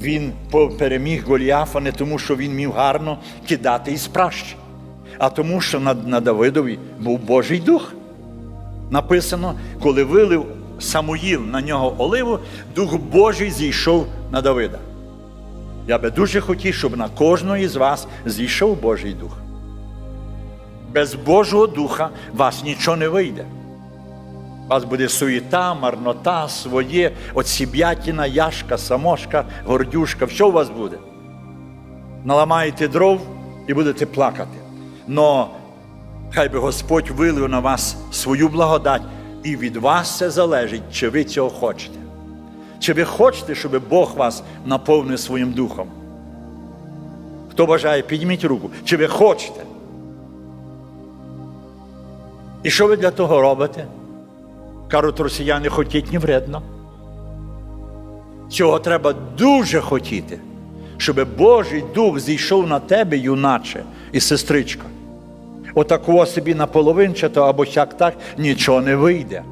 Він переміг Голіафа не тому, що він міг гарно кидати із пращі, а тому, що на, на Давидові був Божий дух. Написано, коли вилив Самуїл на нього оливу, Дух Божий зійшов на Давида. Я би дуже хотів, щоб на кожного із вас зійшов Божий дух. Без Божого духа вас нічого не вийде. У вас буде суєта, марнота, своє, отсіб'ятіна, яшка, самошка, гордюшка, що у вас буде? Наламаєте дров і будете плакати. Но хай би Господь вилив на вас свою благодать, і від вас це залежить, чи ви цього хочете. Чи ви хочете, щоб Бог вас наповнив своїм духом? Хто бажає, підніміть руку. Чи ви хочете? І що ви для того робите? Кажуть, росіяни хотіть не вредно. Цього треба дуже хотіти, щоб Божий Дух зійшов на тебе, юначе і сестричка. Отакого собі наполовинчато або сяк так нічого не вийде.